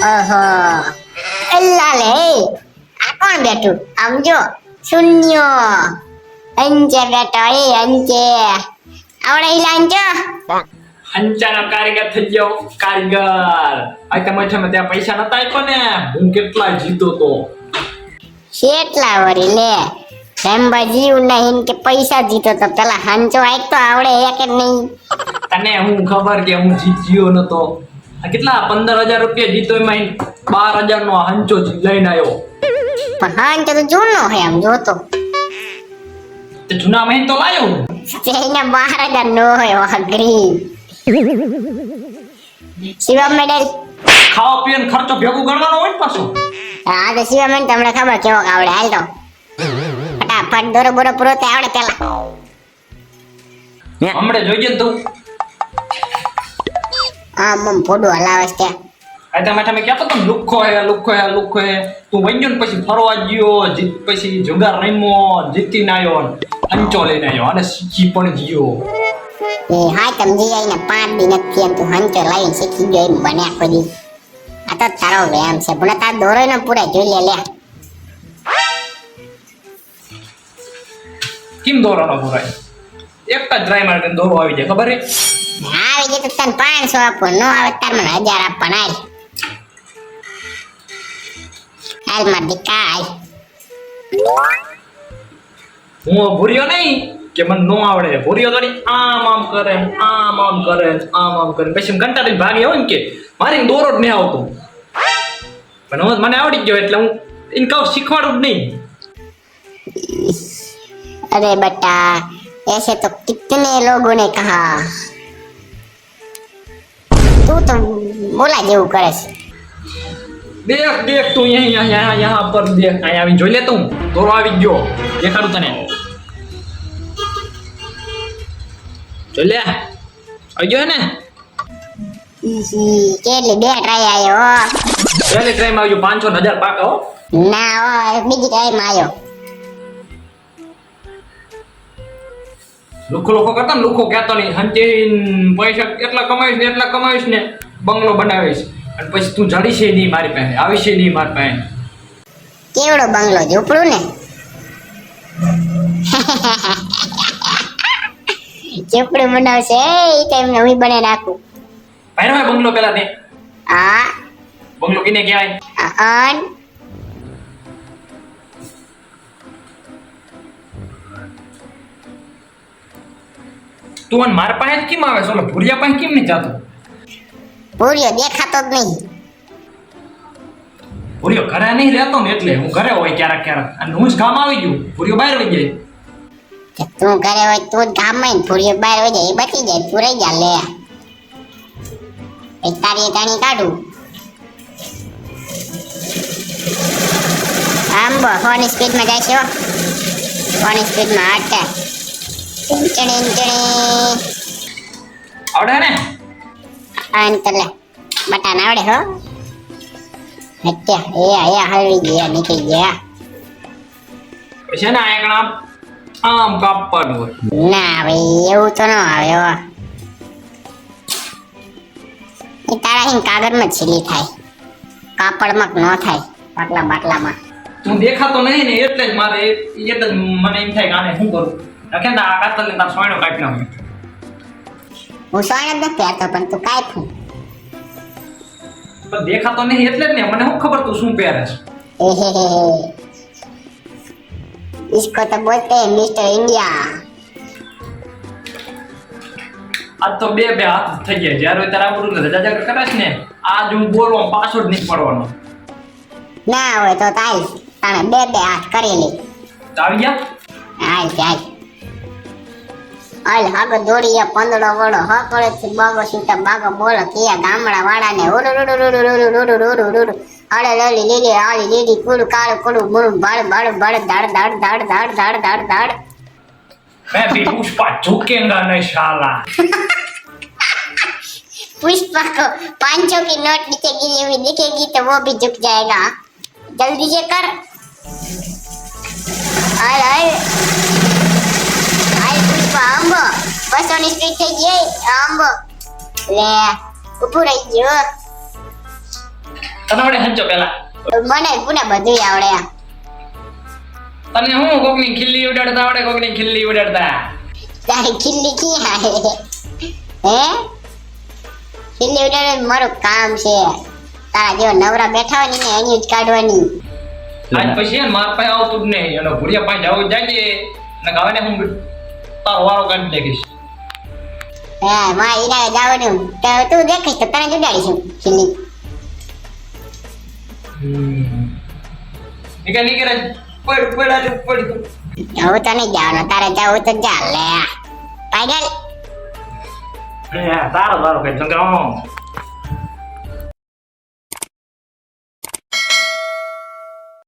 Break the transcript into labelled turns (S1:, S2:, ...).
S1: ઓહો. અલ્લા લે આ કોણ બેઠું? આમ જો શૂન્યો. અંજે બેઠો એ અંજે. આવડે ઈલા
S2: અંચાનો કારીગર થઈ ગયો કારીગર. આ તમે છે ત્યાં પૈસા નતા આપ્યો ને? હું કેટલા જીતો તો.
S1: શેટલા વરી લે. રેમ્બા જીવ નહીં કે પૈસા જીતો તો પેલા હાંચો આઈક તો આવડે હે કે નહીં.
S2: તને હું ખબર કે હું જીત્યો નતો? આ કેટલા? પંદર હજાર રૂપિયા જીતો એમાં બાર હજાર નો હંચો લઈને આવ્યો.
S1: પણ હાંચો તો જૂનો હે આમ જોતો.
S2: તે જૂના મહિન તો લાયો? હું.
S1: તેના બાર હજાર નો હોય વાહ શિવમ મેડલ.
S2: ખાવા પીવાનો ખર્ચો ભેગો ગણવાનો હોય ને પાછો?
S1: હા તો શિવા મેડલ તમને ખબર કેવો આવડે હાલ તો. ફટાફટ દોરો બોરો પૂરો તે આવડે પેલા.
S2: હમણે જોઈએ તું?
S1: આમ આમ ફોડો હલાવે છે.
S2: આ તમે તમે કહેતો તો લુખો હે લુખો હે લુખો હે. તું વઈ ને પછી ફરવા ગયો જીત પછી જુગાર રમ્યો જીતીને આવ્યો અંચો લઈને આવ્યો અને શીખી પણ ગયો.
S1: એ હા તમે જી આઈને પાંચ દી નથી એમ તું હંચો લાવીને શીખી ગયો એમ બને આખો દી આ તો તારો વ્યાયામ છે. પણ તાર દોરો ને પૂરા જોઈ લે લે.
S2: કેમ દોરાનો પુરાય? એક જ ડ્રાય માર્ક દોરો આવી જાય ખબર
S1: આવી જાય તો તને પાંચસો આપો. ન આવે તાર મને હજાર આપવાના હાલ. હાલ માર દીકા
S2: હું ભૂર્યો નહીં કે મને નો આવડે? ભૂર્યો તો આમ આમ કરે આમ આમ કરે આમ આમ કરે. પછી કંટાળી ભાગે હોય ને કે મારી દોરો જ નહીં આવતો. પણ હું મને આવડી ગયો એટલે હું એને કહું શીખવાડું જ નહીં.
S1: અરે બટા ऐसे तो कितने लोगों ने कहा તું તો બોલા જેવું કરે છે
S2: દેખ દેખ તું અહીં यहाँ यहाँ यहाँ પર દેખ અહીંયા આવી જોઈ લે તું દોરો આવી ગયો દેખાડું તને જોઈ લે આવી ગયો હે ને
S1: ઈ, કેટલી બે ટ્રાય આવ્યો
S2: પહેલી ટ્રાઈમ આવ્યો પાંચસો ને હજાર પાકા હો
S1: ના હો બીજી ટ્રાય માં આવ્યો
S2: લુખો લુખો કરતા ને લુખો કહેતો નહીં. હંચીન પૈસા એટલા કમાવીશ ને એટલા કમાવીશ ને બંગલો બનાવીશ. અને પછી તું જડીશ નહીં મારી પાસે આવીશ નહીં મારી પાસે.
S1: કેવડો બંગલો ઝૂંપડું ને? ઝૂંપડું બનાવશે. એ એમને હું બને નાખું.
S2: પહેરો બંગલો પેલા તે
S1: હા.
S2: બંગલો કિને કહેવાય?
S1: અન
S2: તું અને મારા પાસે કેમ આવે છે? ઓલો ભૂરિયા પાસે કેમ નહીં જાતો?
S1: ભૂરિયો દેખાતો જ નહીં.
S2: ભૂરિયો ઘરે નહીં રહેતો ને એટલે હું ઘરે હોય ક્યારેક ક્યારેક. અને હું જ ગામ આવી ગયું. ભૂરિયો બહાર વહી જાય.
S1: તું ઘરે હોય તું જ ગામમાં ને ભૂરિયો બહાર વહી જાય એ બચી જાય તું રહી જા લે એક તારી તાણી કાઢું. આમ બહુ ફોની સ્પીડમાં જાય છે. ફોની સ્પીડમાં હટે
S2: આવડે ને?
S1: આન તલે બટાન આવડે હો. હત્યા એ આયા હળવી ગયા નીકળી ગયા.
S2: છે ને આ આમ કાપવાનું હોય.
S1: ના ભાઈ એવું તો ન આવે હો. એ તારા અહીં કાગળમાં છીલી થાય. કાપડમાં ન થાય પાટલા બાટલામાં.
S2: તું દેખાતો નહીં ને એટલે જ મારે એટલે જ મને એમ થાય કે આને શું કરું? રાખે ને આ કાતર ને તાર સોયણો કાપી નાખું
S1: હું સોણ જ નથી પહેરતો પણ તું કાંઈ
S2: પણ દેખાતો નહીં એટલે જ ને મને શું ખબર તું શું પહેરે છે
S1: इसको तो बोलते हैं मिस्टर इंडिया
S2: આજ તો બે બે હાથ થઈ ગયા જ્યારે હોય ત્યારે આપણું ને રજા જગા કરે છે ને આજ હું બોલવા પાછો જ નહીં પડવાનો
S1: ના હોય તો તાલ તાણે બે બે હાથ કરી લે
S2: તો આવી ગયા
S1: હાલ ચાલ હાલ હાગ દોડીએ પંદડો વડો, હ કરે છે બાગો છૂટા બાગો બોલો કિયા ગામડા વાળાને ઓરુ રૂડુ રૂડુ રૂડુ રૂડુ રૂડુ રૂડુ અડે લલી લીલી આલી લીલી કુલ કાળ કુડું બુરું બાળ બાળ બાળ દાડ દાડ દાડ દાડ દાડ દાડ દાડ
S2: मैं भी पुष्पा झुकेगा नहीं शाला
S1: पुष्पा को पांचों की नोट नीचे गिरी हुई दिखेगी तो वो भी झुक जाएगा जल्दी से कर आए आए પુષ્પા આંબો. બસો ની સ્પીડ થઈ ગઈ આંબો. લે ઉભું રહી ગયો.
S2: તને આવડે હંચો પેલા.
S1: મને પુને બધું આવડે
S2: તને હું કોકની ખિલ્લી ઉડાડતા આવડે કોકની ખિલ્લી ઉડાડતા?
S1: તારી ખિલ્લી કી હે હે? ખિલ્લી ઉડાડે મારું કામ છે. તારા જેવો નવરા બેઠા હોય ને એની જ કાઢવાની.
S2: આજ પછી માર પાસે આવતું જ નહીં. અને ભૂરિયા પાસે જવું જાય ને ગાવાને હું તારો વારો કાઢી નાખીશ
S1: હા માં ઈરા જવાનું તો તું દેખીશ તો તને જુડાડીશું ઉડાડીશું
S2: નીકળ નીકળ પડ પડ આજે પડ.
S1: હવે તને જવાનું તારે જાવ તો જા લે. પાગલ.
S2: તારો તારો કઈ ચંદ્ર